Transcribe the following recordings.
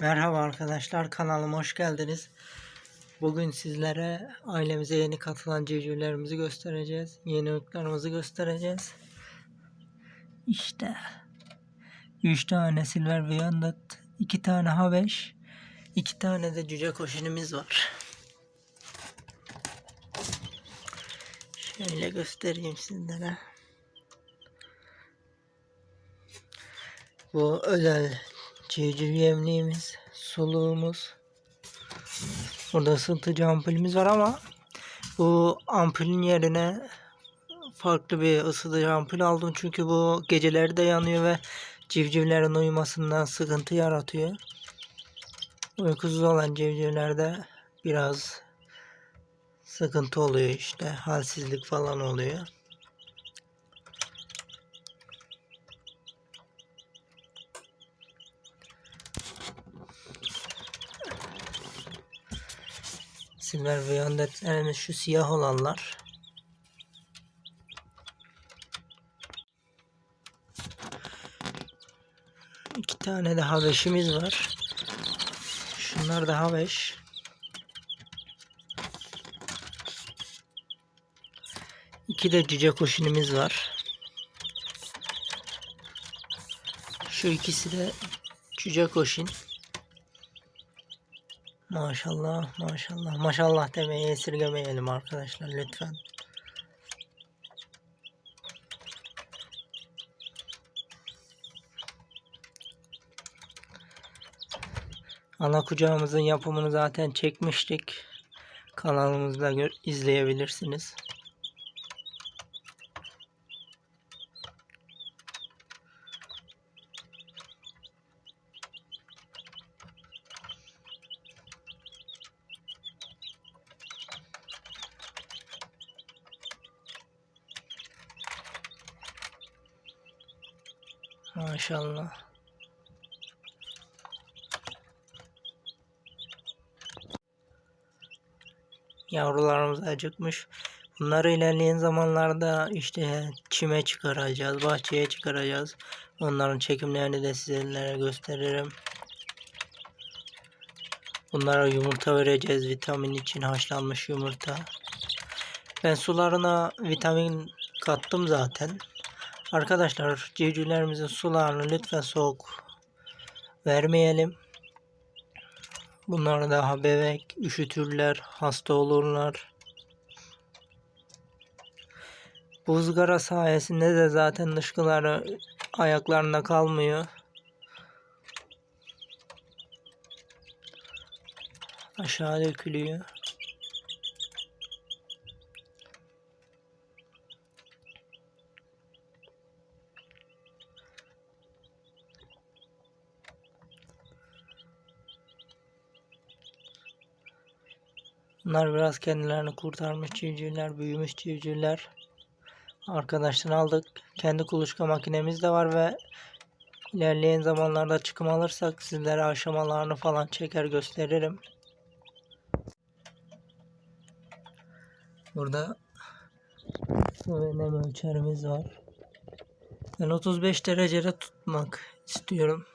Merhaba arkadaşlar kanalıma hoş geldiniz. Bugün sizlere ailemize yeni katılan civcivlerimizi göstereceğiz. Yeni ırklarımızı göstereceğiz. İşte 3 tane Silver Viandat, 2 tane Habeş, 2 tane de cüce koşinimiz var. Şöyle göstereyim sizlere. Bu özel civciv yemliğimiz, suluğumuz. Burada ısıtıcı ampulümüz var ama bu ampulün yerine farklı bir ısıtıcı ampul aldım. Çünkü bu geceleri de yanıyor ve civcivlerin uyumasından sıkıntı yaratıyor. Uykusuz olan civcivlerde biraz sıkıntı oluyor işte. Halsizlik falan oluyor. Silver Viyandetlerimiz şu siyah olanlar. İki tane de habeşimiz var. Şunlar da habeş. İki de cüce koşunumuz var. Şu ikisi de cüce koşun. Maşallah maşallah maşallah demeyi esirgemeyelim arkadaşlar lütfen. Ana kucağımızın yapımını zaten çekmiştik. Kanalımızda izleyebilirsiniz. Maşallah. Yavrularımız acıkmış. Bunları ilerleyen zamanlarda işte çime çıkaracağız, bahçeye çıkaracağız. Onların çekimlerini de sizlere gösteririm. Bunlara yumurta vereceğiz vitamin için haşlanmış yumurta. Ben sularına vitamin kattım zaten. Arkadaşlar civcivlerimizin sularını lütfen soğuk vermeyelim. Bunlar daha bebek, üşütürler, hasta olurlar. Bu ızgara sayesinde de zaten dışkıları ayaklarında kalmıyor. Aşağı dökülüyor. Bunlar biraz kendilerini kurtarmış civcivler, büyümüş civcivler. Arkadaştan aldık. Kendi kuluçka makinemiz de var ve ilerleyen zamanlarda çıkım alırsak sizlere aşamalarını falan çeker gösteririm. Burada ve nem ölçerimiz var. Ben 35 derecede tutmak istiyorum.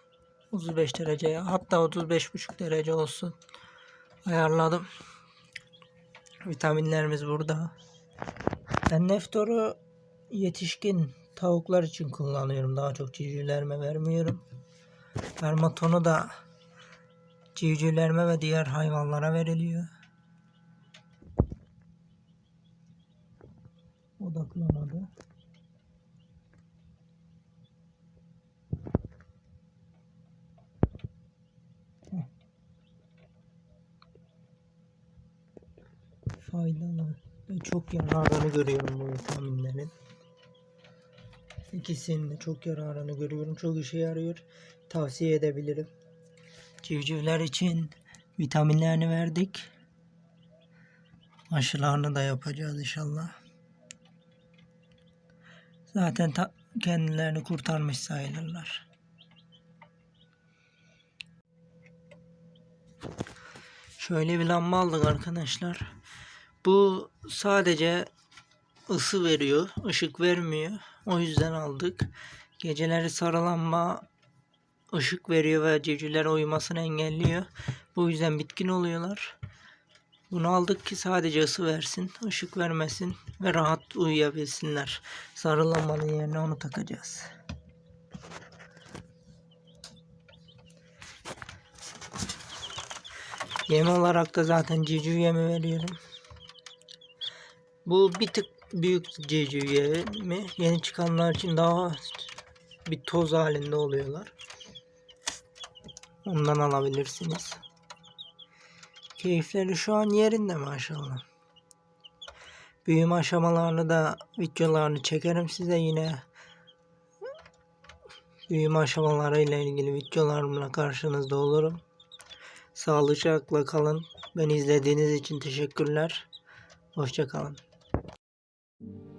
35 dereceye hatta 35,5 derece olsun. Ayarladım. Vitaminlerimiz burada. Ben Neftor'u yetişkin tavuklar için kullanıyorum. Daha çok civcivlerime vermiyorum. Permatonu da civcivlerime ve diğer hayvanlara veriliyor. Odaklanadı. Faydalı ve çok yararını görüyorum bu vitaminlerin. İkisinin de çok yararını görüyorum. Çok işe yarıyor. Tavsiye edebilirim. Civcivler için vitaminlerini verdik. Aşılarını da yapacağız inşallah. Zaten kendilerini kurtarmış sayılırlar. Şöyle bir lamba aldık arkadaşlar. Bu sadece ısı veriyor, ışık vermiyor. O yüzden aldık. Geceleri sarı lamba ışık veriyor ve civcivlerin uyumasını engelliyor. Bu yüzden bitkin oluyorlar. Bunu aldık ki sadece ısı versin, ışık vermesin ve rahat uyuyabilsinler. Sarı lambanın yerine onu takacağız. Yem olarak da zaten civciv yemi veriyorum. Bu bir tık büyük civciv yemi. Yeni çıkanlar için daha bir toz halinde oluyorlar. Ondan alabilirsiniz. Keyifleri şu an yerinde maşallah. Büyüme aşamalarını da videolarını çekerim size yine. Büyüme aşamalarıyla ilgili videolarımla karşınızda olurum. Sağlıcakla kalın. Beni izlediğiniz için teşekkürler. Hoşça kalın.